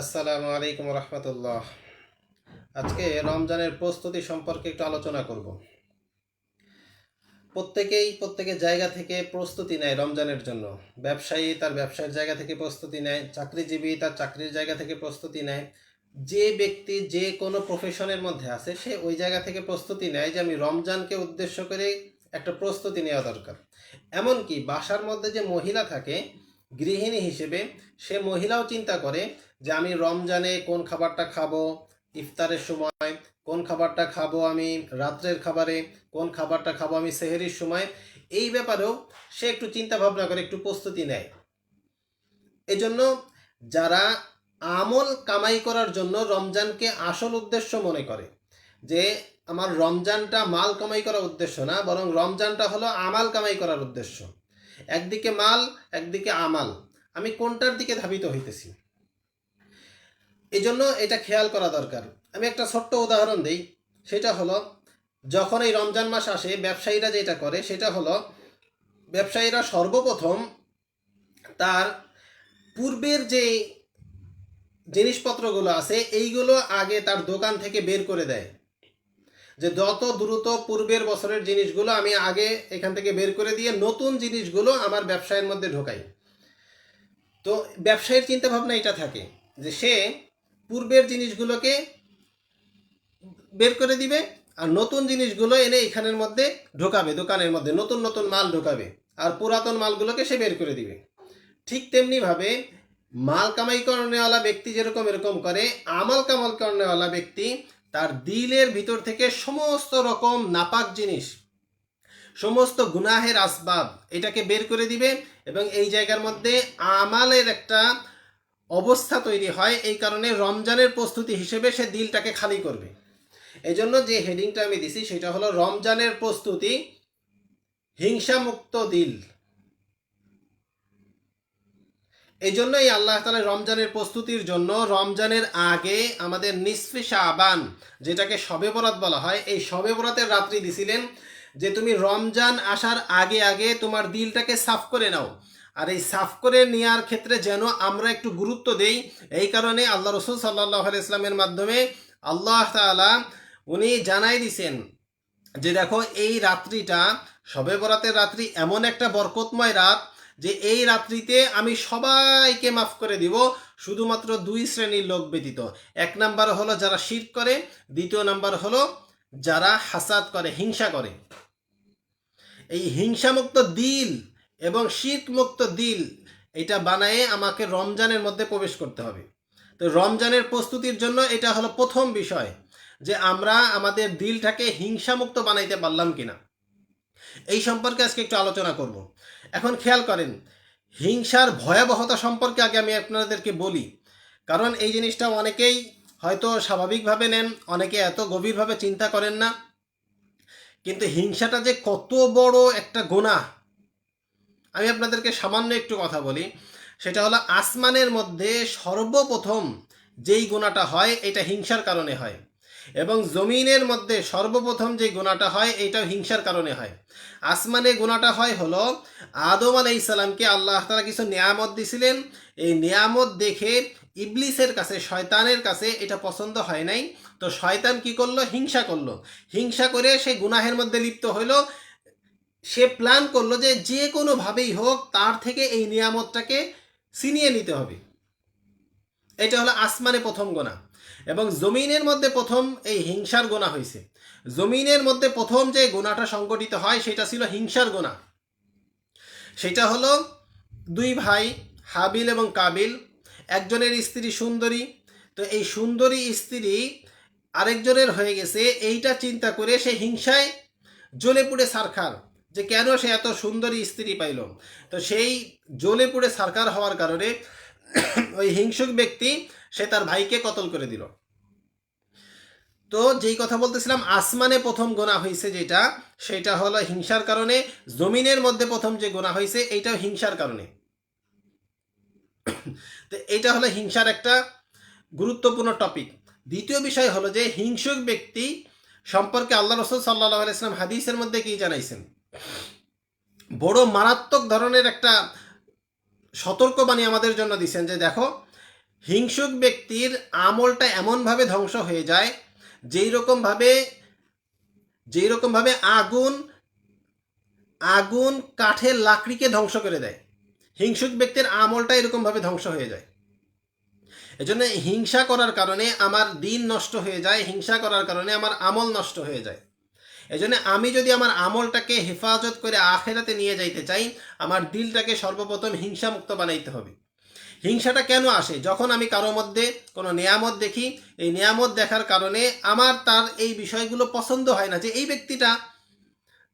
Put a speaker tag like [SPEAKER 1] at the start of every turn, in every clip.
[SPEAKER 1] আসসালামু আলাইকুম রহমতুল্লাহ। আজকে রমজানের প্রস্তুতি সম্পর্কে একটু আলোচনা করব। প্রত্যেকেই প্রত্যেকের জায়গা থেকে প্রস্তুতি নেয় রমজানের জন্য। ব্যবসায়ী তার ব্যবসায়ের জায়গা থেকে প্রস্তুতি নেয়, চাকরিজীবী তার চাকরির জায়গা থেকে প্রস্তুতি নেয়। যে ব্যক্তি যে কোনো প্রফেশনের মধ্যে আছে, সে ওই জায়গা থেকে প্রস্তুতি নেয় যে আমি রমজানকে উদ্দেশ্য করে একটা প্রস্তুতি নেওয়া দরকার। এমনকি বাসার মধ্যে যে মহিলা থাকে গৃহিণী হিসেবে সে মহিলাও চিন্তা করে যে আমি রমজানে কোন খাবারটা খাব, ইফতারের সময় কোন খাবারটা খাব আমি, রাত্রের খাবারে কোন খাবারটা খাব আমি, সেহেরির সময়। এই ব্যাপারেও সে একটু চিন্তা ভাবনা করে, একটু প্রস্তুতি নেয়। এজন্য যারা আমল কামাই করার জন্য রমজানকে আসল উদ্দেশ্য মনে করে, যে আমার রমজানটা মাল কামাই করার উদ্দেশ্য না, বরং রমজানটা হলো আমাল কামাই করার উদ্দেশ্য। একদিকে মাল, একদিকে আমাল। আমি কোনটার দিকে ধাবিত হইতেছি? এই জন্য এটা খেয়াল করা দরকার। আমি একটা ছোট্ট উদাহরণ দিই। সেটা হলো, যখন এই রমজান মাস আসে, ব্যবসায়ীরা যেটা করে, সেটা হলো, ব্যবসায়ীরা সর্বপ্রথম তার পূর্বের যে জিনিসপত্রগুলো আছে, এইগুলো আগে তার দোকান থেকে বের করে দেয়। যে যত দ্রুত পূর্বের বছরের জিনিসগুলো আমি আগে এখান থেকে বের করে দিয়ে নতুন জিনিসগুলো আমার ব্যবসায়ের মধ্যে ঢোকাই। তো ব্যবসায়ীর চিন্তাভাবনা এটা থাকে যে সে পূর্বের জিনিসগুলোকে বের করে দিবে আর নতুন জিনিসগুলো এনে এখানের মধ্যে ঢোকাবে, দোকানের মধ্যে, নতুন নতুন মাল ঢোকাবে আর পুরাতন মালগুলোকে সে বের করে দিবে। ঠিক তেমনিভাবে মাল কামাই করণেওয়ালা ব্যক্তি যেরকম এরকম করে, আমাল কামাল করণেওয়ালা ব্যক্তি তার দিলের ভিতর থেকে সমস্ত রকম নাপাক জিনিস, সমস্ত গুনাহের আসবাব এটাকে বের করে দিবে এবং এই জায়গার মধ্যে আমালের একটা অবস্থা তৈরি হয়। এই কারণে রমজানের প্রস্তুতি হিসেবে সে দিলটাকে খালি করবে। এই জন্য যে হেডিংটা আমি দিছি, সেটা হলো রমজানের প্রস্তুতি হিংসামুক্ত দিল। এই জন্যই আল্লাহ তালা রমজানের প্রস্তুতির জন্য রমজানের আগে আমাদের নিসফে শাবান, যেটাকে শবে বরাত বলা হয়, এই শবে বরাতের রাত্রি দিছিলেন যে তুমি রমজান আসার আগে আগে তোমার দিলটাকে সাফ করে নাও। আর এই সাফ করে নেওয়ার ক্ষেত্রে যেন আমরা একটু গুরুত্ব দেই, এই কারণে আল্লাহ রসুল সাল্লাহ ইসলামের মাধ্যমে আল্লাহ তালা উনি জানাই দিছেন যে দেখো, এই রাত্রিটা, শবে বরাতের রাত্রি এমন একটা বরকতময় রাত যে এই রাত্রিতে আমি সবাইকে মাফ করে দিব, শুধুমাত্র দুই শ্রেণির লোক ব্যতীত। এক নাম্বার হলো যারা শির করে, দ্বিতীয় নাম্বার হলো যারা হাসাদ করে, হিংসা করে। এই হিংসামুক্ত দিল এবং শীত মুক্ত দিল, এটা বানায়ে আমাকে রমজানের মধ্যে প্রবেশ করতে হবে। তো রমজানের প্রস্তুতির জন্য এটা হলো প্রথম বিষয়, যে আমরা আমাদের দিলটাকে হিংসামুক্ত বানাইতে পারলাম কিনা। এই সম্পর্কে আজকে একটু আলোচনা করব। এখন খেয়াল করেন, হিংসার ভয়াবহতা সম্পর্কে আগে আমি আপনাদেরকে বলি, কারণ এই জিনিসটা অনেকেই হয়তো স্বাভাবিকভাবে নেন, অনেকে এত গভীরভাবে চিন্তা করেন না, কিন্তু হিংসাটা যে কত বড় একটা গোনা আমি আপনাদেরকে সামান্য একটু কথা বলি, সেটা হলো আসমানের মধ্যে সর্বপ্রথম যেই গোনাটা হয়, এটা হিংসার কারণে হয়। এবং জমিনের মধ্যে সর্বপ্রথম যে গোনাটা হয় এটা হিংসার কারণে হয়। আসমানে গোনাটা হয় হলো, আদম আলাই ইসালামকে আল্লাহ তালা কিছু নিয়ামত দিছিলেন। এই নিয়ামত দেখে ইবলিসের কাছে, শয়তানের কাছে এটা পছন্দ হয় নাই। তো শয়তান কি করল? হিংসা করল। হিংসা করে সে গুনাহের মধ্যে লিপ্ত হইল। সে প্ল্যান করল যে যে কোনোভাবেই হোক তার থেকে এই নিয়ামতটাকে ছিনিয়ে নিতে হবে। এটা হলো আসমানে প্রথম গোনা। এবং জমিনের মধ্যে প্রথম এই হিংসার গোনা হয়েছে। জমিনের মধ্যে প্রথম যে গোনাটা সংগঠিত হয়, সেটা ছিল হিংসার গোনা। সেটা হলো দুই ভাই, হাবিল এবং কাবিল। একজনের স্ত্রী সুন্দরী। তো এই সুন্দরী স্ত্রী আরেকজনের হয়ে গেছে, এইটা চিন্তা করে সে হিংসায় জ্বলে পুড়ে সারখার যে কেন সে এত সুন্দরী স্ত্রী পাইল। তো সেই জ্বলে পুড়ে সারকার হওয়ার কারণে ওই হিংসুক ব্যক্তি, সে তার ভাইকে কতল করে দিল। তো যেই কথা বলতেছিলাম, আসমানে প্রথম গোনা হয়েছে যেটা, সেটা হলো হিংসার কারণে, জমিনের মধ্যে প্রথম যে গোনা হয়েছে এইটাও হিংসার কারণে। তো এটা হলো হিংসার একটা গুরুত্বপূর্ণ টপিক দ্বিতীয় বিষয় হলো যে, হিংসুক ব্যক্তি সম্পর্কে আল্লাহ রসুল সাল্লাহ আলাইসলাম হাদিসের মধ্যে কি জানাইছেন? বড় মারাত্মক ধরনের একটা সতর্কবাণী আমাদের জন্য দিচ্ছেন যে দেখো, হিংসুক ব্যক্তির আমলটা এমনভাবে ধ্বংস হয়ে যায়, যেই রকমভাবে যেই রকমভাবে আগুন আগুন কাঠের লাকড়িকে ধ্বংস করে দেয়। হিংসুক ব্যক্তির আমলটা এরকমভাবে ধ্বংস হয়ে যায়। এজন্য হিংসা করার কারণে আমার দিন নষ্ট হয়ে যায়, হিংসা করার কারণে আমার আমল নষ্ট হয়ে যায়। এজন্য আমি যদি আমার আমলটাকে হেফাজত করে আখেরাতে নিয়ে যাইতে চাই, আমার দিলটাকে সর্বপ্রথম হিংসা মুক্ত বানাইতে হবে। হিংসাটা কেন আসে? যখন আমি কারও মধ্যে কোনো নিয়ামত দেখি, এই নিয়ামত দেখার কারণে আমার তার এই বিষয়গুলো পছন্দ হয় না যে এই ব্যক্তিটা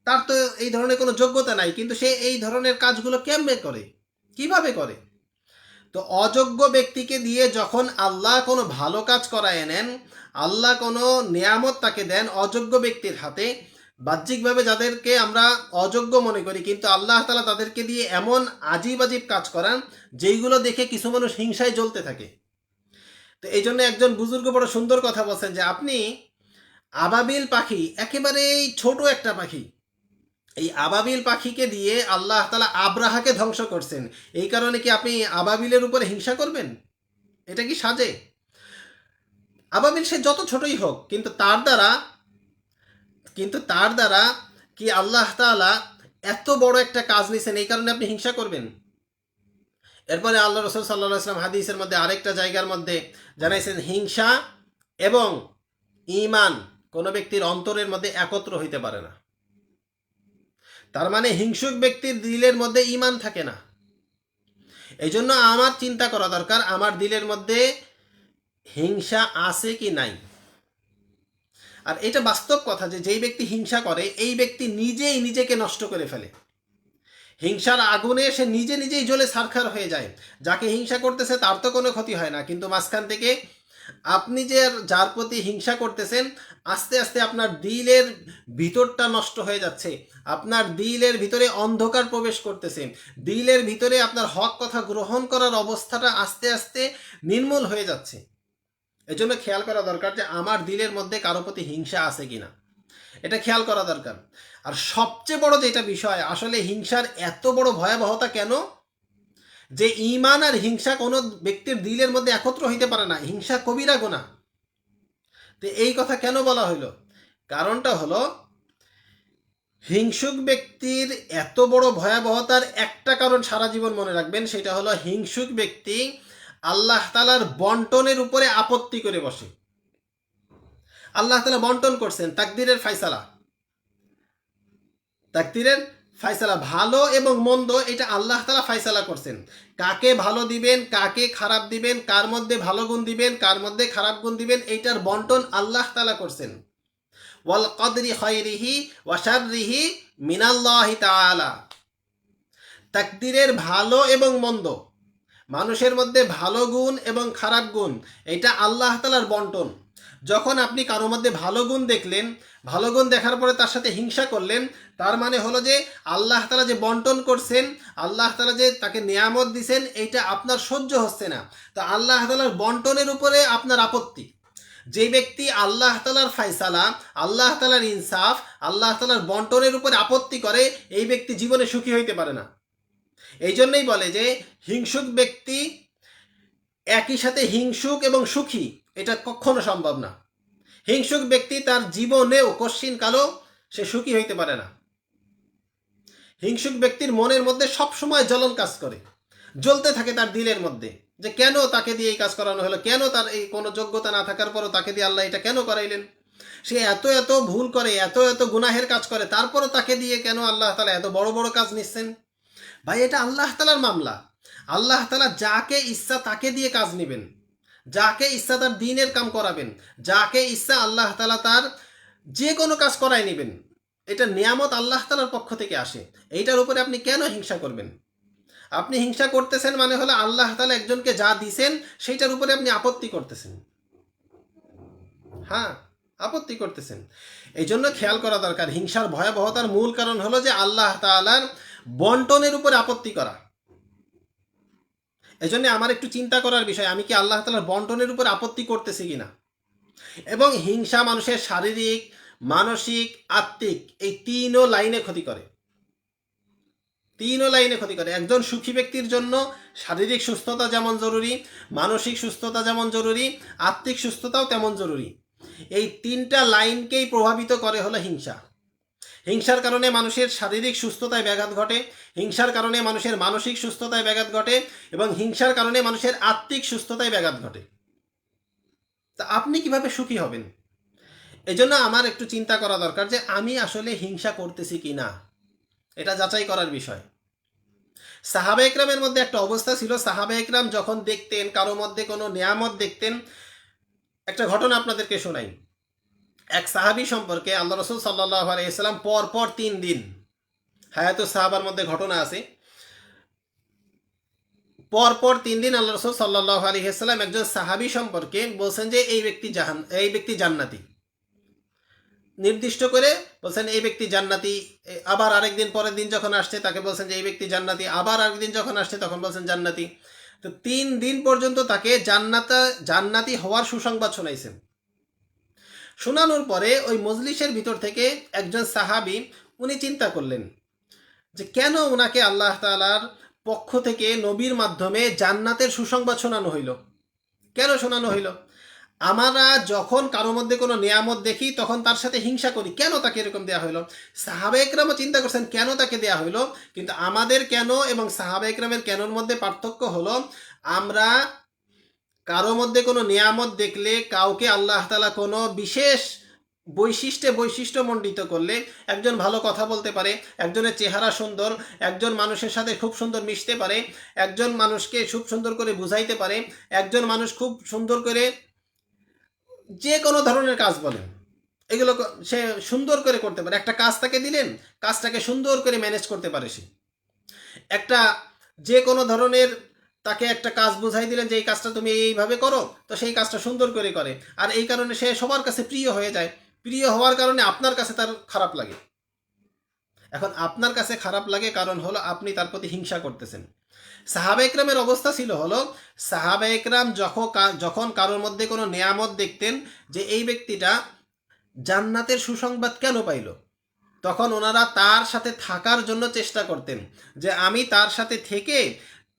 [SPEAKER 1] তার তো এই ধরনের কোনো যোগ্যতা নাই, কিন্তু সে এই ধরনের কাজগুলো কেমনে করে? কীভাবে করে? তো অযোগ্য ব্যক্তিকে দিয়ে যখন আল্লাহ কোনো ভালো কাজ করায় নেন, আল্লাহ কোনো নিয়ামত তাকে দেন অযোগ্য ব্যক্তির হাতে, বাহ্যিকভাবে যাদেরকে আমরা অযোগ্য মনে করি, কিন্তু আল্লাহ তালা তাদেরকে দিয়ে এমন আজীব আজীব কাজ করান, যেইগুলো দেখে কিছু মানুষ হিংসায় জ্বলতে থাকে। তো এই জন্য একজন বুজুর্গ বড় সুন্দর কথা বলছেন যে, আপনি আবাবিল পাখি, একেবারেই ছোট একটা পাখি এই আবাবিল পাখিকে দিয়ে আল্লাহ তালা আব্রাহাকে ধ্বংস করছেন। এই কারণে কি আপনি আবাবিলের উপরে হিংসা করবেন? এটা কি সাজে? আবাবিল সে যত ছোটই হোক, কিন্তু তার দ্বারা, কিন্তু তার দ্বারা কি আল্লাহ তাআলা এত বড় একটা কাজ নিছেন, এই কারণে আপনি হিংসা করবেন? এরপরে আল্লাহ রসুল সাল্লাহ আসলাম হাদিসের মধ্যে আরেকটা জায়গার মধ্যে জানাইছেন, হিংসা এবং ইমান কোনো ব্যক্তির অন্তরের মধ্যে একত্র হইতে পারে না। তার মানে হিংসুক ব্যক্তির দিলের মধ্যে ইমান থাকে না। এই জন্য আমার চিন্তা করা দরকার, আমার দিলের মধ্যে হিংসা আছে কি নাই। আর এটা বাস্তব কথা যে যেই ব্যক্তি হিংসা করে, এই ব্যক্তি নিজেই নিজেকে নষ্ট করে ফেলে। হিংসার আগুনে সে নিজে নিজেই জ্বলে সারখার হয়ে যায়। যাকে হিংসা করতেছে তার তো কোনো ক্ষতি হয় না, কিন্তু মাঝখান থেকে আপনি যে যার প্রতি হিংসা করতেছেন, আস্তে আস্তে আপনার দিলের ভিতরটা নষ্ট হয়ে যাচ্ছে। আপনার দিলের ভিতরে অন্ধকার প্রবেশ করতেছে। দিলের ভিতরে আপনার হক কথা গ্রহণ করার অবস্থাটা আস্তে আস্তে নির্মূল হয়ে যাচ্ছে। এজন্য খেয়াল করা দরকার যে আমার দিলের মধ্যে কারও প্রতি হিংসা আছে কিনা। এটা খেয়াল করা দরকার। আর সবচেয়ে বড় যেটা বিষয়, আসলে হিংসার এত বড় ভয়াবহতা কেন? যে ইমান আর হিংসা কোনো ব্যক্তির দিলের মধ্যে একত্র হইতে পারে না, হিংসা কবিরা গোনা তো এই কথা কেন বলা হইল? কারণটা হলো, হিংসুক ব্যক্তির এত বড় ভয়াবহতার একটা কারণ সারা জীবন মনে রাখবেন, সেটা হলো হিংসুক ব্যক্তি আল্লাহ তালার বন্টনের উপরে আপত্তি করে বসে। আল্লাহ তালা বন্টন করছেন, তাকদিরের ফাইসালা তাকদিরের ফাইসালা ভালো এবং মন্দ, এটা আল্লাহ তালা ফাইসালা করছেন। কাকে ভালো দিবেন, কাকে খারাপ দিবেন, কার মধ্যে ভালো গুণ দিবেন, কার মধ্যে খারাপ গুণ দিবেন, এইটার বন্টন আল্লাহ তালা করছেন। ওয়াল কদরি খয়রিহি ওয়াশারিহি মিনাল্লাহি তাআলা। তাকদিরের ভালো এবং মন্দ, মানুষের মধ্যে ভালো গুণ এবং খারাপ গুণ, এটা আল্লাহ তালার বন্টন। যখন আপনি কারও মধ্যে ভালো গুণ দেখলেন, ভালো গুণ দেখার পরে তার সাথে হিংসা করলেন, তার মানে হলো যে আল্লাহ তালা যে বন্টন করছেন, আল্লাহ তালা যে তাকে নিয়ামত দিছেন, এইটা আপনার সহ্য হচ্ছে না। তা আল্লাহ তালার বন্টনের উপরে আপনার আপত্তি। যে ব্যক্তি আল্লাহ তালার ফাইসালা, আল্লাহ তালার ইনসাফ, আল্লাহ তালার বন্টনের উপরে আপত্তি করে, এই ব্যক্তি জীবনে সুখী হইতে পারে না। এই জন্যই বলে যে হিংসুক ব্যক্তি একই সাথে হিংসুক এবং সুখী। এটা কখনো সম্ভব না। হিংসুক ব্যক্তি তার জীবনেও কশ্চিন কালো, সে সুখী হইতে পারে না। হিংসুক ব্যক্তির মনের মধ্যে সবসময় জ্বলন কাজ করে। জ্বলতে থাকে তার দিলের মধ্যে যে কেন তাকে দিয়ে এই কাজ করানো হলো? কেন তার এই কোনো যোগ্যতা না থাকার পরও তাকে দিয়ে আল্লাহ এটা কেন করাইলেন? সে এত এত ভুল করে, এত এত গুনাহের কাজ করে, তারপরও তাকে দিয়ে কেন আল্লাহ তালা এত বড় বড় কাজ নিচ্ছেন? ভাই, এটা আল্লাহ তালার মামলা। আল্লাহ তালা যাকে ইচ্ছা তাকে দিয়ে কাজ নেবেন। যাকে ইচ্ছা তার দিনের কাম করাবেন, যাকে ইচ্ছা আল্লাহ তালা তার যে কোনো কাজ করাই নেবেন। এটা নিয়ামত আল্লাহ তালার পক্ষ থেকে আসে। এইটার উপরে আপনি কেন হিংসা করবেন? আপনি হিংসা করতেছেন মানে হলো আল্লাহ তালা একজনকে যা দিছেন, সেইটার উপরে আপনি আপত্তি করতেছেন। হ্যাঁ আপত্তি করতেছেন। এই জন্য খেয়াল করা দরকার। হিংসার ভয়াবহতার মূল কারণ হলো যে আল্লাহ তালার বন্টনের উপরে আপত্তি করা। এই জন্য আমার একটু চিন্তা করার বিষয়, আমি কি আল্লাহ তালার বন্টনের উপর আপত্তি করতেছি কিনা? এবং হিংসা মানুষের শারীরিক, মানসিক, আত্মিক, এই তিনও লাইনে ক্ষতি করে। তিনও লাইনে ক্ষতি করে। একজন সুখী ব্যক্তির জন্য শারীরিক সুস্থতা যেমন জরুরি, মানসিক সুস্থতা যেমন জরুরি, আত্মিক সুস্থতাও তেমন জরুরি। এই তিনটা লাইনকেই প্রভাবিত করে হলো হিংসা। হিংসার কারণে মানুষের শারীরিক সুস্থতায় ব্যাঘাত ঘটে, হিংসার কারণে মানুষের মানসিক সুস্থতায় ব্যাঘাত ঘটে এবং হিংসার কারণে মানুষের আত্মিক সুস্থতায় ব্যাঘাত ঘটে। তা আপনি কীভাবে সুখী হবেন? এজন্য আমার একটু চিন্তা করা দরকার যে আমি আসলে হিংসা করতেছি কি না? এটা যাচাই করার বিষয়। সাহাবা একরামের মধ্যে একটা অবস্থা ছিল, সাহাবা একরাম যখন দেখতেন, কারও মধ্যে কোনো নিয়ামত দেখতেন, একটা ঘটনা আপনাদেরকে শোনাই। এক সাহাবি সম্পর্কে আল্লাহ রসুল সাল্লাহ আলাইসাল্লাম পর পর তিন দিন হায়াত সাহাবার মধ্যে ঘটনা আছে। পর পর তিন দিন আল্লাহ রসুল সাল্লাহ আলহিহাল্লাম একজন সাহাবি সম্পর্কে বলছেন যে এই ব্যক্তি জাহান, এই ব্যক্তি জান্নাতি। নির্দিষ্ট করে বলছেন এই ব্যক্তি জান্নাতি আবার আরেকদিন পরের দিন যখন আসছে তাকে বলছেন যে এই ব্যক্তি জান্নাতি, আবার আরেকদিন যখন আসছে তখন বলছেন জান্নাতি। তো তিন দিন পর্যন্ত তাকে জান্নাতা, জান্নাতি হওয়ার সুসংবাদ শোনাইছেন। শোনানোর পরে ওই মজলিসের ভিতর থেকে একজন সাহাবি উনি চিন্তা করলেন যে কেন ওনাকে আল্লাহ তাআলার পক্ষ থেকে নবীর মাধ্যমে জান্নাতের সুসংবাদ শোনানো হইল? কেন শোনানো হইল? আমরা যখন কারোর মধ্যে কোনো নিয়ামত দেখি, তখন তার সাথে হিংসা করি। কেন তাকে এরকম দেওয়া হইল? সাহাবে একরামও চিন্তা করছেন, কেন তাকে দেওয়া হইল? কিন্তু আমাদের কেন এবং সাহাবে একরামের কেনর মধ্যে পার্থক্য হলো, আমরা কারও মধ্যে কোনো নিয়ামত দেখলে, কাউকে আল্লাহ তালা কোনো বিশেষ বৈশিষ্ট্যে বৈশিষ্ট্য মণ্ডিত করলে একজন ভালো কথা বলতে পারে, একজনের চেহারা সুন্দর, একজন মানুষের সাথে খুব সুন্দর মিশতে পারে, একজন মানুষকে খুব সুন্দর করে বুঝাইতে পারে, একজন মানুষ খুব সুন্দর করে যে কোনো ধরনের কাজ বলেন এগুলো সে সুন্দর করে করতে পারে। একটা কাজ তাকে দিলেন, কাজটাকে সুন্দর করে ম্যানেজ করতে পারে সে। একটা যে কোনো ধরনের তাকে একটা কাজ বুঝাই দিলেন যে এই কাজটা তুমি এইভাবে করো, তো সেই কাজটা সুন্দর করে করে। আর এই কারণে সে সবার কাছে প্রিয় হয়ে যায়। প্রিয় হওয়ার কারণে আপনার কাছে তার খারাপ লাগে। এখন আপনার কাছে খারাপ লাগে কারণ হলো আপনি তার প্রতি হিংসা করতেছেন। সাহাবা একরামের অবস্থা ছিল হলো, সাহাবা একরাম যখন যখন কারোর মধ্যে কোনো নেয়ামত দেখতেন যে এই ব্যক্তিটা জান্নাতের সুসংবাদ কেন পাইল, তখন ওনারা তার সাথে থাকার জন্য চেষ্টা করতেন যে আমি তার সাথে থেকে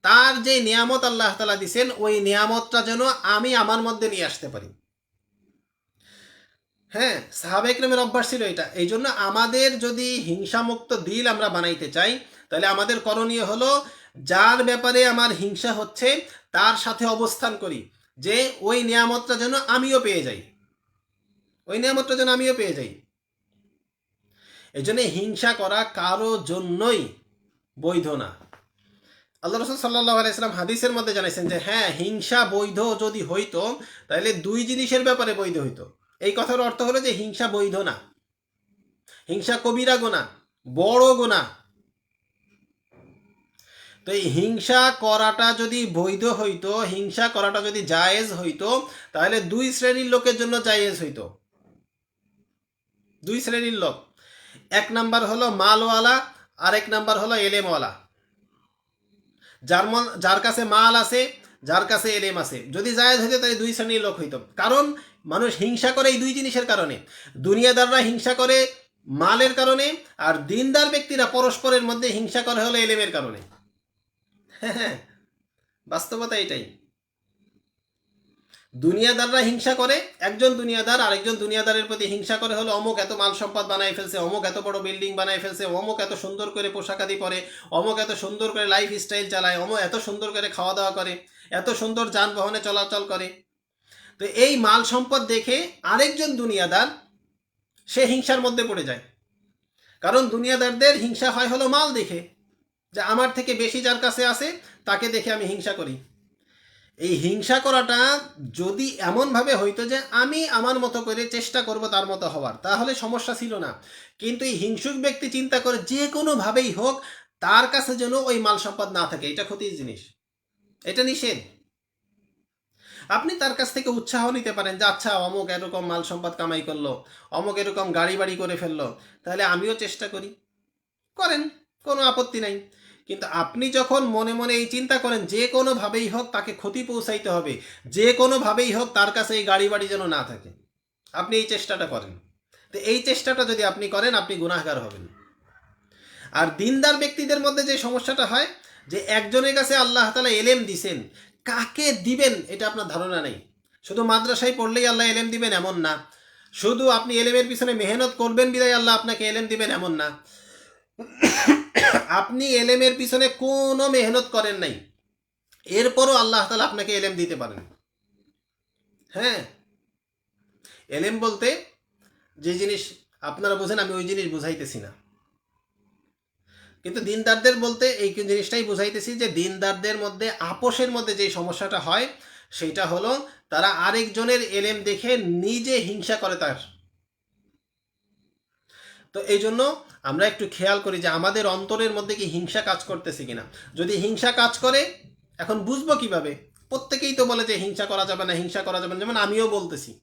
[SPEAKER 1] তার যে নিয়ামত আল্লাহ তালা দিছেন, ওই নিয়ামতটা যেন আমি আমার মধ্যে নিয়ে আসতে পারি। হ্যাঁ সাহাবা একরামের অভ্যাস ছিল এটা। এই জন্য আমাদের যদি হিংসামুক্ত দিল আমরা বানাইতে চাই, তাহলে আমাদের করণীয় হলো যার ব্যাপারে আমার হিংসা হচ্ছে, তার সাথে অবস্থান করি, যে ওই নিয়ামতটা যেন আমিও পেয়ে যাই। ওই নিয়ামতটা যেন আমিও পেয়ে যাই। এই জন্য হিংসা করা কারও জন্যই বৈধ না। আল্লাহ রসুল সাল্লাহ আলাইসালাম হাদিসের মধ্যে জানাইছেন যে হ্যাঁ হিংসা বৈধ যদি হইতো তাহলে দুই জিনিসের ব্যাপারে বৈধ হইতো। এই কথার অর্থ হলো যে, হিংসা বৈধ না। হিংসা কবিরা গোনা, বড় গোনা। তো এই হিংসা করাটা যদি বৈধ হইতো, হিংসা করাটা যদি জায়েজ হইতো তাহলে দুই শ্রেণির লোকের জন্য জায়েজ হইতো। দুই শ্রেণির লোক। এক নাম্বার হলো মালওয়ালা আর এক নাম্বার হলো এলেমওয়ালা। যার মন যার কাছে মাল আছে, যার কাছে এলেম আছে। যদি জায়েজ হইতো তাহলে দুই শ্রেণির লোক হইতো। কারণ মানুষ হিংসা করে এই দুই জিনিসের কারণে। দুনিয়াদাররা হিংসা করে মালের কারণে আর দিনদার ব্যক্তিরা পরস্পরের মধ্যে হিংসা করে হলো এলেমের কারণে। হ্যাঁ বাস্তবতা এটাই। দুনিয়াদাররা হিংসা করে, একজন দুনিয়াদার আরেকজন দুনিয়াদারের প্রতি হিংসা করে হলো, অমুক এত মাল সম্পদ বানাই ফেলছে, অমুক এত বড় বিল্ডিং বানাই ফেলছে, অমুক এত সুন্দর করে পোশাক আদি পরে, অমুক এত সুন্দর করে লাইফ স্টাইল চালায়, অমুক এত সুন্দর করে খাওয়া দাওয়া করে, এত সুন্দর যানবাহনে চলাচল করে। তো এই মাল সম্পদ দেখে আরেকজন দুনিয়াদার, সে হিংসার মধ্যে পড়ে যায়। কারণ দুনিয়াদারদের হিংসা হয় হলো মাল দেখে, যে আমার থেকে বেশি যার কাছে আছে, তাকে দেখে আমি হিংসা করি। এই হিংসা করাটা যদি এমনভাবে হইতো যে আমি আমার মতো করে চেষ্টা করব তার মতো হওয়ার, তাহলে সমস্যা ছিল না। কিন্তু এই হিংসুক ব্যক্তি চিন্তা করে যে কোনোভাবেই হোক, তার কাছে যেন ওই মাল সম্পদ না থাকে, এটা ক্ষতির জিনিস। এটা নিষেধ। আপনি তার কাছ থেকে উৎসাহ নিতে পারেন যে আচ্ছা অমুক এরকম মাল সম্পদ কামাই করল, অমুক এরকম গাড়ি বাড়ি করে ফেলল, তাহলে আমিও চেষ্টা করি। করেন, কোনো আপত্তি নাই। কিন্তু আপনি যখন মনে মনে এই চিন্তা করেন, যে কোনোভাবেই হোক তাকে ক্ষতি পৌঁছাইতে হবে, যে কোনোভাবেই হোক তার কাছে এই গাড়ি বাড়ি যেন না থাকে, আপনি এই চেষ্টাটা করেন। তো এই চেষ্টাটা যদি আপনি করেন, আপনি গুনাহগার হবেন। আর দিনদার ব্যক্তিদের মধ্যে যে সমস্যাটা হয়, যে একজনের কাছে আল্লাহ তালা এলেম দিছেন, কাকে দিবেন এটা আপনার ধারণা নেই। শুধু মাদ্রাসায় পড়লেই আল্লাহ এলেম দিবেন এমন না। শুধু আপনি এলেমের পিছনে মেহনত করবেন বিদায় আল্লাহ আপনাকে এলেম দিবেন এমন না। আপনি এলেমের পিছনে কোনো মেহনত করেন নাই। এরপরও আল্লাহ তালা আপনাকে এলেম দিতে পারেন। হ্যাঁ। এলেম বলতে যে জিনিস আপনারা বোঝেন, আমি ওই জিনিস বুঝাইতেছি না। কিন্তু দিনদারদের বলতে এই জিনিসটাই বুঝাইতেছি যে দিনদারদের মধ্যে, আপোষের মধ্যে যে সমস্যাটা হয়, সেটা হলো তারা আরেকজনের এলেম দেখে নিজে হিংসা করে তার। তো এই জন্য আমরা একটু খেয়াল করি যে আমাদের অন্তরের মধ্যে কি হিংসা কাজ করতেছে কিনা। যদি হিংসা কাজ করে, এখন বুঝব কীভাবে? প্রত্যেকেই তো বলে যে হিংসা করা যাবে না, হিংসা করা যাবে না। যেমন আমিও বলতেছি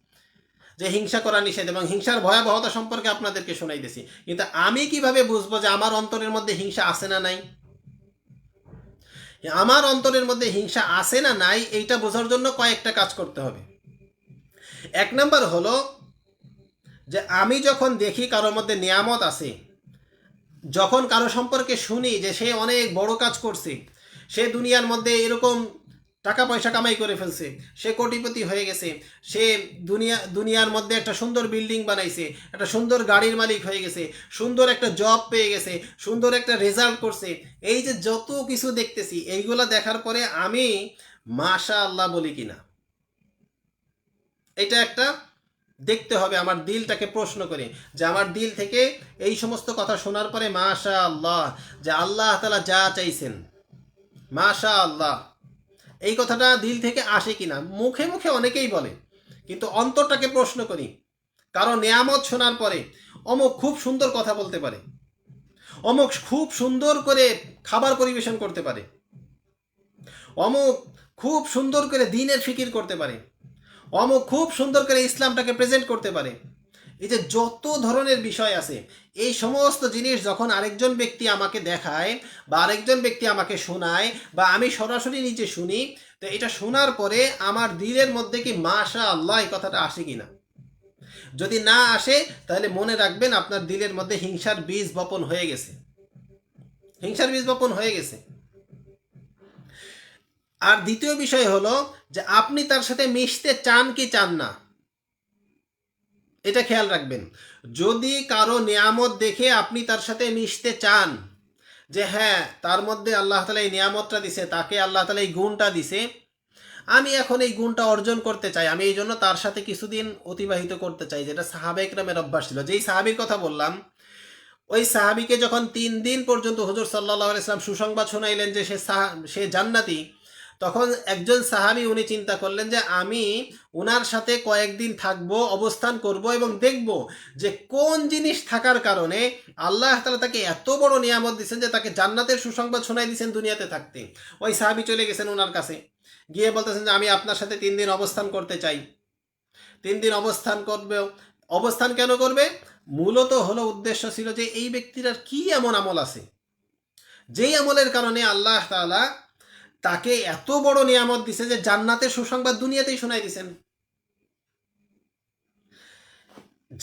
[SPEAKER 1] যে হিংসা করা নিষেধ এবং হিংসার ভয়াবহতা সম্পর্কে আপনাদেরকে শোনাইতেছি। কিন্তু আমি কীভাবে বুঝব যে আমার অন্তরের মধ্যে হিংসা আছে না নাই? আমার অন্তরের মধ্যে হিংসা আছে না নাই, এইটা বোঝার জন্য কয়েকটা কাজ করতে হবে। এক নম্বর হলো যে আমি যখন দেখি কারোর মধ্যে নিয়ামত আছে যখন কারও সম্পর্কে শুনি যে সে অনেক বড় কাজ করছে, সে দুনিয়ার মধ্যে এরকম টাকা পয়সা কামাই করে ফেলছে, সে কোটিপতি হয়ে গেছে, সে দুনিয়া, দুনিয়ার মধ্যে একটা সুন্দর বিল্ডিং বানাইছে, একটা সুন্দর গাড়ির মালিক হয়ে গেছে, সুন্দর একটা জব পেয়ে গেছে, সুন্দর একটা রেজাল্ট করছে, এই যে যত কিছু দেখতেছি, এইগুলা দেখার পরে আমি মাশা আল্লাহ বলি কিনা। এটা একটা দেখতে হবে, আমার দিলটাকে প্রশ্ন করে যে আমার দিল থেকে এই সমস্ত কথা শোনার পরে মাশা আল্লাহ যে আল্লাহ তালা যা চাইছেন মাশা আল্লাহ এই কথাটা দিল থেকে আসে কিনা, মুখে মুখে অনেকেই বলে, কিন্তু অন্তরটাকে প্রশ্ন করি। কারণ নেয়ামত শোনার পরে অমুক খুব সুন্দর কথা বলতে পারে, অমুক খুব সুন্দর করে খাবার পরিবেশন করতে পারে, অমুক খুব সুন্দর করে দিনের ফিকির করতে পারে অমুক খুব সুন্দর করে ইসলামটাকে প্রেজেন্ট করতে পারে। এই যে যত ধরনের বিষয় আছে, এই সমস্ত জিনিস যখন আরেকজন ব্যক্তি আমাকে দেখায় বা আরেকজন ব্যক্তি আমাকে শোনায় বা আমি সরাসরি নিজে শুনি, তো এটা শোনার পরে আমার দিলের মধ্যে কি মাশা আল্লাহ এই কথাটা আসে কিনা? যদি না আসে, তাহলে মনে রাখবেন আপনার দিলের মধ্যে হিংসার বীজ বপন হয়ে গেছে। হিংসার বীজ বপন হয়ে গেছে। আর দ্বিতীয় বিষয় হলো যে আপনি তার সাথে মিশতে চান কি চান না? এটা খেয়াল রাখবেন। যদি কারও নিয়ামত দেখে আপনি তার সাথে মিশতে চান, যে হ্যাঁ তার মধ্যে আল্লাহ তালা এই নিয়ামতটা দিছে, তাকে আল্লাহ তালা এই গুণটা দিছে, আমি এখন এই গুণটা অর্জন করতে চাই, আমি এই জন্য তার সাথে কিছুদিন অতিবাহিত করতে চাই, যেটা সাহাবেক নামের অভ্যাস ছিল। যেই সাহাবির কথা বললাম, ওই সাহাবিকে যখন তিন দিন পর্যন্ত হুজুর সাল্লাহ ইসলাম সুসংবাদ শোনাইলেন যে সে সে জান্নাতি তখন একজন সাহাবি উনি চিন্তা করলেন যে আমি ওনার সাথে কয়েকদিন থাকব, অবস্থান করব এবং দেখব যে কোন জিনিস থাকার কারণে আল্লাহ তালা তাকে এত বড় নিয়ামত দিচ্ছেন যে তাকে জান্নাতের সুসংবাদ শোনাই দিচ্ছেন দুনিয়াতে থাকতে। ওই সাহাবি চলে গেছেন ওনার কাছে। গিয়ে বলতেছেন যে আমি আপনার সাথে তিন দিন অবস্থান করতে চাই। তিন দিন অবস্থান করবে, অবস্থান কেন করবে? মূলত হলো উদ্দেশ্য ছিল যে এই ব্যক্তির আর কি এমন আমল আছে? যেই আমলের কারণে আল্লাহ তালা তাকে এত বড় নিয়ামত দিছে যে জান্নাতের সুসংবাদ দুনিয়াতেই শোনাই দিছেন।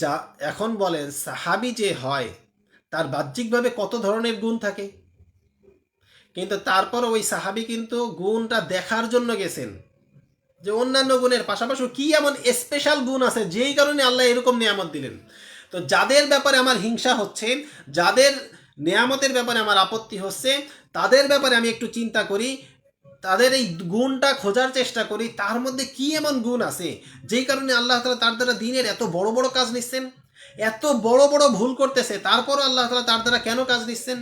[SPEAKER 1] যা এখন বলেন, সাহাবি যে হয়, তার বাহ্যিকভাবে কত ধরনের গুণ থাকে? কিন্তু তারপর ওই সাহাবি কিন্তু গুণটা দেখার জন্য গেছেন। যে অন্যান্য গুণের পাশাপাশি কি এমন স্পেশাল গুণ আছে, যেই কারণে আল্লাহ এরকম নিয়ামত দিলেন। তো যাদের ব্যাপারে আমার হিংসা হচ্ছে, যাদের নিয়ামতের ব্যাপারে আমার আপত্তি হচ্ছে, তাদের ব্যাপারে আমি একটু চিন্তা করি তাদের এই গুণটা খোঁজার চেষ্টা করি, তার মধ্যে কি এমন গুণ আছে? যেই কারণে আল্লাহ তালা তার দ্বারা দিনের এত বড় বড় কাজ নিচ্ছেন, এত বড় বড় ভুল করতেছে, তারপরও আল্লাহ তালা তার দ্বারা কেন কাজ নিচ্ছেন?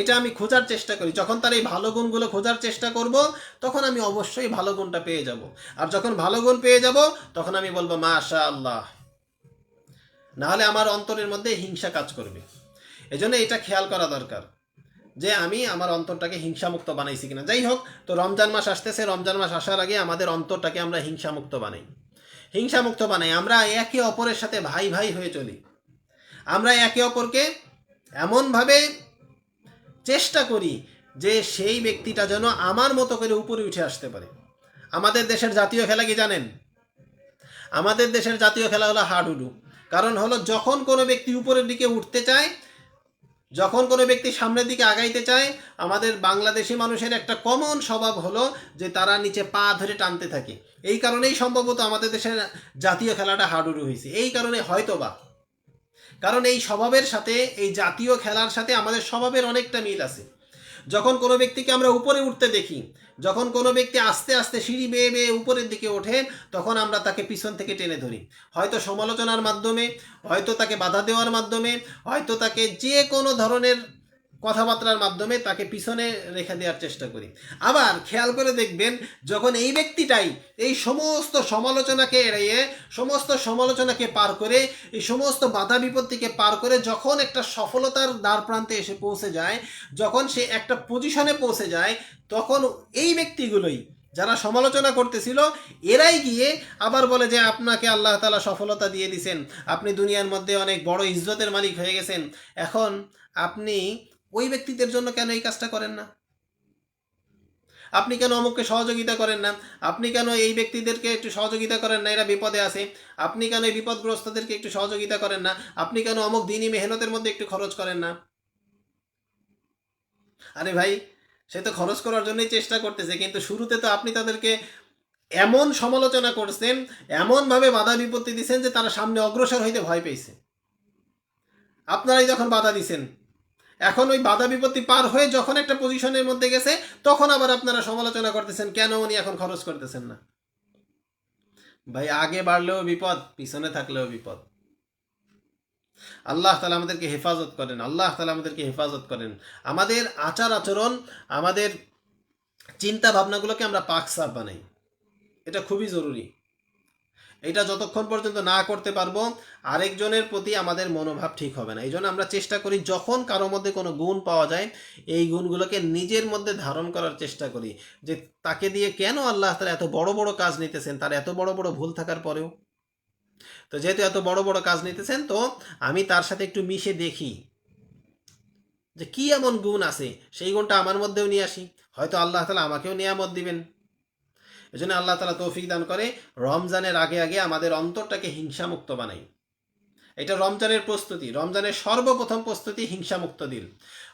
[SPEAKER 1] এটা আমি খোঁজার চেষ্টা করি। যখন তার এই ভালো গুণগুলো খোঁজার চেষ্টা করব, তখন আমি অবশ্যই ভালো গুণটা পেয়ে যাব। আর যখন ভালো গুণ পেয়ে যাব, তখন আমি বলব মা আশা আল্লাহ নাহলে আমার অন্তরের মধ্যে হিংসা কাজ করবে। এজন্য এটা খেয়াল করা দরকার। যে আমি আমার অন্তরটাকে হিংসামুক্ত বানাইছি কিনা। যাই হোক, তো রমজান মাস আসতেছে। রমজান মাস আসার আগে আমাদের অন্তরটাকে আমরা হিংসামুক্ত বানাই। হিংসামুক্ত বানাই। আমরা একে অপরের সাথে ভাই ভাই হয়ে চলি। আমরা একে অপরকে এমনভাবে চেষ্টা করি যে সেই ব্যক্তিটা যেন আমার মতো করে উপরে উঠে আসতে পারে। আমাদের দেশের জাতীয় খেলা কি জানেন? আমাদের দেশের জাতীয় খেলা হলো হাডুডু। কারণ হলো যখন কোনো ব্যক্তি উপরের দিকে উঠতে চায় যখন কোনো ব্যক্তি সামনের দিকে আগাইতে চায়, আমাদের বাংলাদেশি মানুষের একটা কমন স্বভাব হলো যে তারা নিচে পা ধরে টানতে থাকে। এই কারণেই সম্ভবত আমাদের দেশের জাতীয় খেলাটা হাডুডু হয়েছে। এই কারণে হয়তোবা। কারণ এই স্বভাবের সাথে, এই জাতীয় খেলার সাথে আমাদের স্বভাবের অনেকটা মিল আছে। যখন কোনো ব্যক্তিকে আমরা উপরে উঠতে দেখি, যখন কোনো ব্যক্তি আস্তে আস্তে সিঁড়ি বেয়ে বেয়ে উপরের দিকে ওঠে, তখন আমরা তাকে পিছন থেকে টেনে ধরি। হয়তো সমালোচনার মাধ্যমে, হয়তো তাকে বাধা দেওয়ার মাধ্যমে, হয়তো তাকে যে কোনো ধরনের কথাবার্তার মাধ্যমে তাকে পিছনে রেখে দেওয়ার চেষ্টা করি। আবার খেয়াল করে দেখবেন, যখন এই ব্যক্তিটাই এই সমস্ত সমালোচনাকে এড়িয়ে সমস্ত সমালোচনাকে পার করে, এই সমস্ত বাধা বিপত্তিকে পার করে যখন একটা সফলতার দ্বার প্রান্তে এসে পৌঁছে যায়, যখন সে একটা পজিশনে পৌঁছে যায়, তখন এই ব্যক্তিগুলোই যারা সমালোচনা করতেছিল, এরাই গিয়ে আবার বলে যে, আপনাকে আল্লাহ তালা সফলতা দিয়ে দিছেন। আপনি দুনিয়ার মধ্যে অনেক বড় ইজ্জতের মালিক হয়ে গেছেন। এখন আপনি ওই ব্যক্তিদের জন্য কেন এই কাজটা করেন না? আপনি কেন অমুককে সহযোগিতা করেন না? আপনি কেন এই ব্যক্তিদেরকে একটু সহযোগিতা করেন না? এরা বিপদে আছে। আপনি কেন এই বিপদগ্রস্তদেরকে একটু সহযোগিতা করেন না? আপনি কেন অমুক দিনই মেহনতের মধ্যে একটু খরচ করেন না? আরে ভাই, সে তো খরচ করার জন্যই চেষ্টা করতেছে, কিন্তু শুরুতে তো আপনি তাদেরকে এমন সমালোচনা করছেন, এমনভাবে বাধা বিপত্তি দিচ্ছেন যে তারা সামনে অগ্রসর হইতে ভয় পেয়েছে। আপনারাই যখন বাধা দিছেন এখন ওই বাধা বিপত্তি পার হয়ে যখন একটা পজিশনের মধ্যে গেছে, তখন আবার আপনারা সমালোচনা করতেছেন, কেন উনি এখন খরচ করতেছেন না? ভাই, আগে বাড়লেও বিপদ, পিছনে থাকলেও বিপদ। আল্লাহ তালা আমাদেরকে হেফাজত করেন, আল্লাহ তালা আমাদেরকে হেফাজত করেন। আমাদের আচার আচরণ, আমাদের চিন্তা ভাবনাগুলোকে আমরা পাক সাফ বানাই। এটা খুবই জরুরি। এটা যতক্ষণ পর্যন্ত না করতে পারব, আরেকজনের প্রতি আমাদের মনোভাব ঠিক হবে না। এই জন্য আমরা চেষ্টা করি, যখন কারোর মধ্যে কোনো গুণ পাওয়া যায়, এই গুণগুলোকে নিজের মধ্যে ধারণ করার চেষ্টা করি। যে তাকে দিয়ে কেন আল্লাহ তারা এত বড় বড় কাজ নিতেছেন, তার এত বড় বড় ভুল থাকার পরেও? তো যেহেতু এত বড় বড় কাজ নিতেছেন, তো আমি তার সাথে একটু মিশে দেখি যে কি এমন গুণ আছে। সেই গুণটা আমার মধ্যেও নিয়ে আসি। হয়তো আল্লাহ তালা আমাকেও নিয়ামত দিবেন। এই জন্য আল্লাহ তালা তৌফিক দান করে, রমজানের আগে আগে আমাদের অন্তরটাকে হিংসামুক্ত বানাই। এটা রমজানের প্রস্তুতি, রমজানের সর্বপ্রথম প্রস্তুতি হিংসামুক্ত দিল।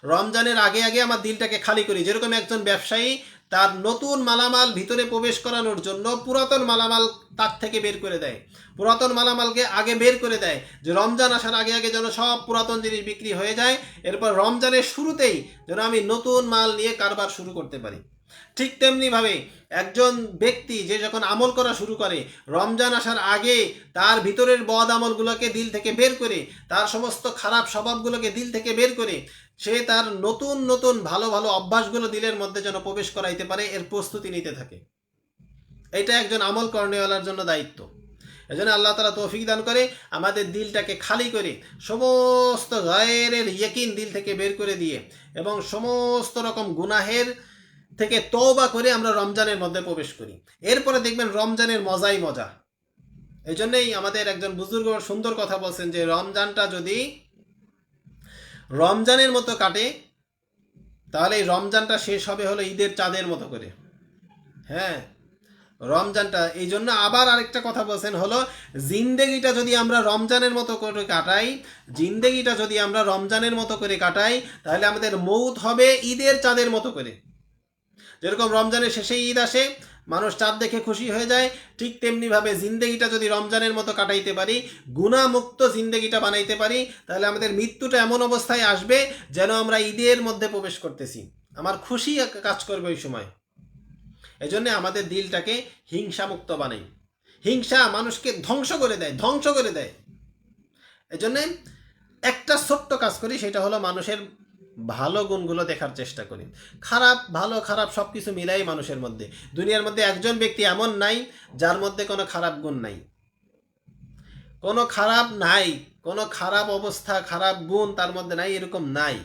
[SPEAKER 1] রমজানের আগে আগে আমার দিলটাকে খালি করি। যেরকম একজন ব্যবসায়ী, তার নতুন মালামাল ভিতরে প্রবেশ করানোর জন্য পুরাতন মালামাল তার থেকে বের করে দেয়। পুরাতন মালামালকে আগে বের করে দেয় যে রমজান আসার আগে আগে যেন সব পুরাতন জিনিস বিক্রি হয়ে যায়। এরপর রমজানের শুরুতেই যেন আমি নতুন মাল নিয়ে কারবার শুরু করতে পারি। ঠিক তেমনিভাবে একজন ব্যক্তি যে যখন আমল করা শুরু করে, রমজান আসার আগে তার ভিতরের বদ আমলগুলোকে দিল থেকে বের করে, তার সমস্ত খারাপ স্বভাবগুলোকে দিল থেকে বের করে, সে তার নতুন নতুন ভালো ভালো অভ্যাসগুলো দিলের মধ্যে যেন প্রবেশ করাইতে পারে, এর প্রস্তুতি নিতে থাকে। এটা একজন আমল কর্ণীওয়ালার জন্য দায়িত্ব। এজন্য আল্লাহ তালা তৌফিক দান করে, আমাদের দিলটাকে খালি করে, সমস্ত গায়ের ইয়েকিন দিল থেকে বের করে দিয়ে, এবং সমস্ত রকম গুনাহের থেকে তওবা করে আমরা রমজানের মধ্যে প্রবেশ করি। এরপরে দেখবেন রমজানের মজাই মজা। এই জন্যই আমাদের একজন বুজুর্গ সুন্দর কথা বলছেন যে, রমজানটা যদি রমজানের মতো কাটে, তাহলে এই রমজানটা শেষ হবে হলো ঈদের চাঁদের মতো করে। হ্যাঁ রমজানটা। এই জন্য আবার আরেকটা কথা বলছেন হলো, জিন্দেগিটা যদি আমরা রমজানের মতো করে কাটাই, জিন্দেগিটা যদি আমরা রমজানের মতো করে কাটাই, তাহলে আমাদের মৌত হবে ঈদের চাঁদের মতো করে। যেরকম রমজানের শেষে ঈদ আসে, মানুষ চাঁদ দেখে খুশি হয়ে যায়, ঠিক তেমনিভাবে জিন্দেগিটা যদি রমজানের মতো কাটাইতে পারি গুণামুক্ত জিন্দেগিটা বানাইতে পারি, তাহলে আমাদের মৃত্যুটা এমন অবস্থায় আসবে যেন আমরা ঈদের মধ্যে প্রবেশ করতেছি। আমার খুশি কাজ করবে ওই সময়। এজন্য আমাদের দিলটাকে হিংসামুক্ত বানাই। হিংসা মানুষকে ধ্বংস করে দেয়, ধ্বংস করে দেয়। এজন্য একটা ছোট্ট কাজ করি, সেটা হলো মানুষের ভালো গুণগুলো দেখার চেষ্টা করি। খারাপ, ভালো, খারাপ সব কিছু মিলাই মানুষের মধ্যে। দুনিয়ার মধ্যে একজন ব্যক্তি এমন নাই, যার মধ্যে কোনো খারাপ গুণ নাই। কোনো খারাপ নাই, কোনো খারাপ অবস্থা, খারাপ গুণ তার মধ্যে নাই, এরকম নাই।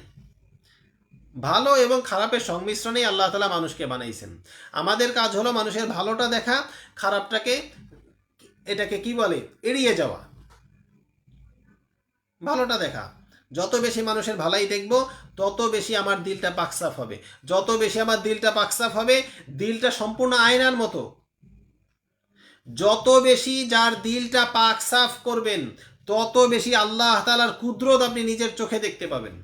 [SPEAKER 1] ভালো এবং খারাপের সংমিশ্রণেই আল্লাহ তালা মানুষকে বানাইছেন। আমাদের কাজ হলো মানুষের ভালোটা দেখা, খারাপটাকে এটাকে কি বলে? এড়িয়ে যাওয়া। ভালোটা দেখা। যত বেশি মানুষের ভালাই দেখব, তত বেশি আমার দিলটা পাকসাফ হবে। যত বেশি আমার দিলটা পাকসাফ হবে, দিলটা সম্পূর্ণ আয়নার মতো। যত বেশি যার দিলটা পাক সাফ করবেন, তত বেশি আল্লাহ তালার কুদরত আপনি নিজের চোখে দেখতে পাবেন।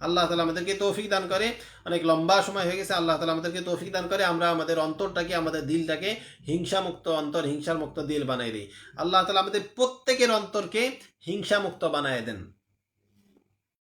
[SPEAKER 1] আল্লাহ তালা আমাদেরকে তৌফিক দান করে। অনেক লম্বা সময় হয়ে গেছে, আল্লাহ তালা আমাদেরকে তৌফিক দান করে। আমরা আমাদের অন্তরটাকে, আমাদের দিলটাকে হিংসামুক্ত অন্তর, হিংসার মুক্ত দিল বানাই দিই। আল্লাহ তালা আমাদের প্রত্যেকের অন্তরকে হিংসামুক্ত বানায় দেন।